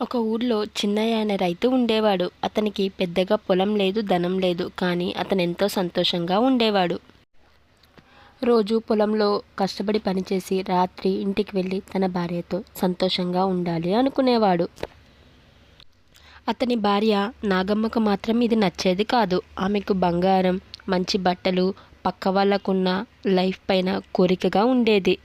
ఒక ఊర్లో చిన్నయ్య అనే రైతు ఉండేవాడు. అతనికి పెద్దగా పొలం లేదు ధనం లేదు కానీ అతను ఎంతో సంతోషంగా ఉండేవాడు. రోజు పొలంలో కష్టపడి పనిచేసి రాత్రి ఇంటికి వెళ్ళి తన భార్యతో సంతోషంగా ఉండాలి అనుకునేవాడు. అతని భార్య నాగమ్మకు మాత్రం ఇది నచ్చేది కాదు. ఆమెకు బంగారం మంచి బట్టలు పక్క వాళ్ళకున్న లైఫ్ పైన కోరికగా ఉండేది.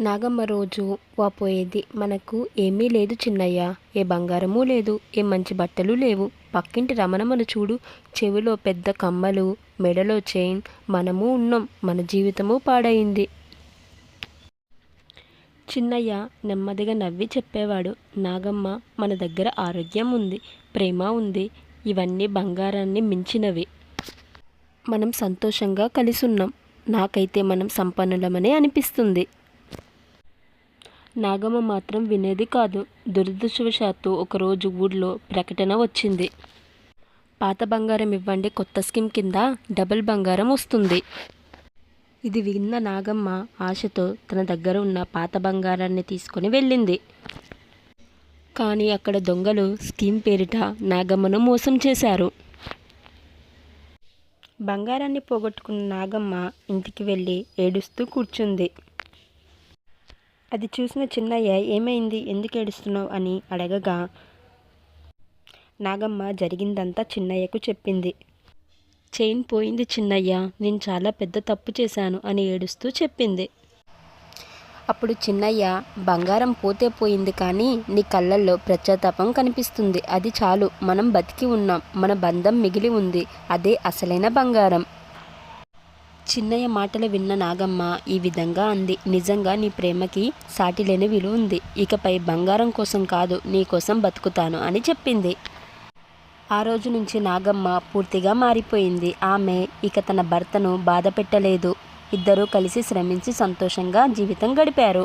నాగమ్మ రోజు వాపోయేది మనకు ఏమీ లేదు చిన్నయ్య. ఏ బంగారమూ లేదు ఏ మంచి బట్టలు లేవు. పక్కింటి రమణమ్మను చూడు. చెవిలో పెద్ద కమ్మలు మెడలో చైన్ మనము ఉన్నాం. మన జీవితము పాడైంది. చిన్నయ్య నెమ్మదిగా నవ్వి చెప్పేవాడు. నాగమ్మ మన దగ్గర ఆరోగ్యం ఉంది ప్రేమ ఉంది. ఇవన్నీ బంగారాన్ని మించినవి. మనం సంతోషంగా కలిసి ఉన్నాం నాకైతే మనం సంపన్నులమనే అనిపిస్తుంది. నాగమ్మ మాత్రం వినేది కాదు. దురదృష్టవశాత్తు ఒకరోజు ఊళ్ళో ప్రకటన వచ్చింది. పాత బంగారం ఇవ్వండి కొత్త స్కీమ్ కింద డబుల్ బంగారం వస్తుంది. ఇది విన్న నాగమ్మ ఆశతో తన దగ్గర ఉన్న పాత బంగారాన్ని తీసుకొని వెళ్ళింది. కానీ అక్కడ దొంగలు స్కీమ్ పేరిట నాగమ్మను మోసం చేశారు. బంగారాన్ని పోగొట్టుకున్న నాగమ్మ ఇంటికి వెళ్ళి ఏడుస్తూ కూర్చుంది. అది చూసిన చిన్నయ్య ఏమైంది? ఎందుకు ఏడుస్తున్నావు? అని అడగగా నాగమ్మ జరిగిందంతా చిన్నయ్యకు చెప్పింది. చైన్ పోయింది చిన్నయ్య. నేను చాలా పెద్ద తప్పు చేశాను అని ఏడుస్తూ చెప్పింది. అప్పుడు చిన్నయ్య బంగారం పోతే పోయింది కానీ నీ కళ్ళల్లో ప్రత్యాతాపం కనిపిస్తుంది. అది చాలు. మనం బతికి ఉన్నాం. మన బంధం మిగిలి ఉంది. అదే అసలైన బంగారం. చిన్నయ్య మాటలు విన్న నాగమ్మ ఈ విధంగా అంది. నిజంగా నీ ప్రేమకి సాటిలేని విలువ ఉంది. ఇకపై బంగారం కోసం కాదు నీ కోసం బతుకుతాను అని చెప్పింది. ఆ రోజు నుంచి నాగమ్మ పూర్తిగా మారిపోయింది. ఆమె ఇక తన భర్తను బాధ పెట్టలేదు ఇద్దరూ కలిసి శ్రమించి సంతోషంగా జీవితం గడిపారు.